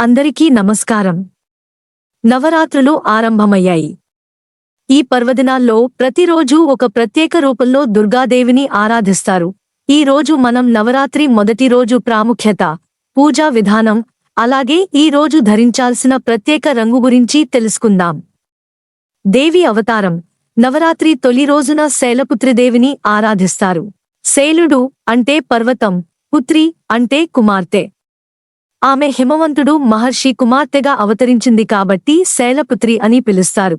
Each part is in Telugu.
అందరికీ నమస్కారం. నవరాత్రులు ఆరంభమయ్యాయి. ఈ పర్వదినాల్లో ప్రతిరోజూ ఒక ప్రత్యేక రూపంలో దుర్గాదేవిని ఆరాధిస్తారు. ఈ రోజు మనం నవరాత్రి మొదటి రోజు ప్రాముఖ్యత పూజా విధానం అలాగే ఈ రోజు ధరించాల్సిన ప్రత్యేక రంగు గురించి తెలుసుకుందాం. దేవి అవతారం నవరాత్రి తొలి రోజున శైలపుత్రిదేవిని ఆరాధిస్తారు. శైలుడు అంటే పర్వతం పుత్రి అంటే కుమార్తె. ఆమె హిమవంతుడు మహర్షి కుమార్తెగా అవతరించింది కాబట్టి శైలపుత్రి అని పిలుస్తారు.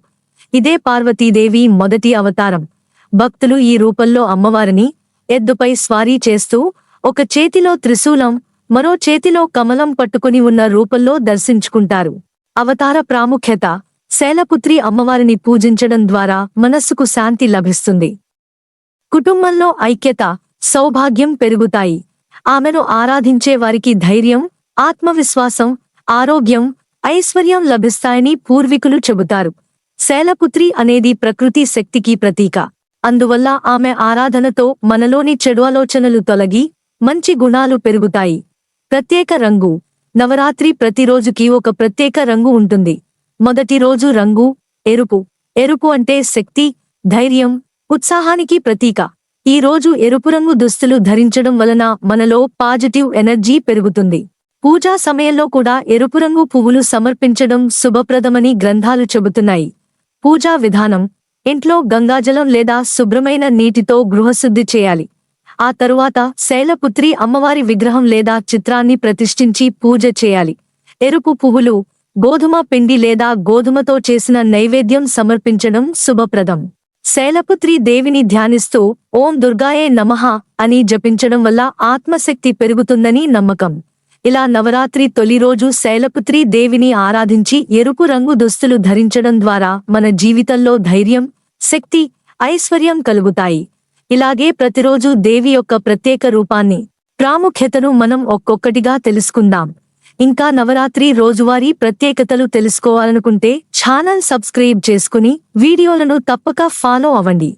ఇదే పార్వతీదేవి మొదటి అవతారం. భక్తులు ఈ రూపంలో అమ్మవారిని ఎద్దుపై స్వారీ చేస్తూ ఒక చేతిలో త్రిశూలం మరో చేతిలో కమలం పట్టుకుని ఉన్న రూపంలో దర్శించుకుంటారు. అవతార ప్రాముఖ్యత శైలపుత్రి అమ్మవారిని పూజించడం ద్వారా మనస్సుకు శాంతి లభిస్తుంది. కుటుంబంలో ఐక్యత సౌభాగ్యం పెరుగుతాయి. ఆమెను ఆరాధించే వారికి ధైర్యం ఆత్మవిశ్వాసం ఆరోగ్యం ఐశ్వర్యం లభిస్తాయని పూర్వీకులు చెబుతారు. శైలపుత్రి అనేది ప్రకృతి శక్తికి ప్రతీక. అందువల్ల ఆమె ఆరాధనతో మనలోని చెడు ఆలోచనలు తొలగి మంచి గుణాలు పెరుగుతాయి. ప్రత్యేక రంగు. నవరాత్రి ప్రతిరోజుకి ఒక ప్రత్యేక రంగు ఉంటుంది. మొదటి రోజు రంగు ఎరుపు. ఎరుపు అంటే శక్తి ధైర్యం ఉత్సాహానికి ప్రతీక. ఈ రోజు ఎరుపు రంగు దుస్తులు ధరించడం వలన మనలో పాజిటివ్ ఎనర్జీ పెరుగుతుంది. పూజా సమయంలో కూడా ఎరుపు రంగు పువ్వులు సమర్పించడం శుభప్రదమని గ్రంథాలు చెబుతున్నాయి. పూజా విధానం ఇంట్లో గంగాజలం లేదా శుభ్రమైన నీటితో గృహశుద్ధి చేయాలి. ఆ తరువాత శైలపుత్రి అమ్మవారి విగ్రహం లేదా చిత్రాన్ని ప్రతిష్ఠించి పూజ చేయాలి. ఎరుపు పువ్వులు గోధుమ పిండి లేదా గోధుమతో చేసిన నైవేద్యం సమర్పించడం శుభప్రదం. శైలపుత్రి దేవిని ధ్యానిస్తూ ఓం దుర్గాయే నమః అని జపించడం వల్ల ఆత్మశక్తి పెరుగుతుందని నమ్మకం. ఇలా నవరాత్రి తొలి రోజు శైలపుత్రి దేవిని ఆరాధించి ఎరుపు రంగు దుస్తులు ధరించడం ద్వారా మన జీవితంలో ధైర్యం శక్తి ఐశ్వర్యం కలుగుతాయి. ఇలాగే ప్రతిరోజు దేవి యొక్క ప్రత్యేక రూపాన్ని ప్రాముఖ్యతను మనం ఒక్కొక్కటిగా తెలుసుకుందాం. ఇంకా నవరాత్రి రోజువారీ ప్రత్యేకతలు తెలుసుకోవాలనుకుంటే ఛానల్ సబ్స్క్రైబ్ చేసుకుని వీడియోలను తప్పక ఫాలో అవ్వండి.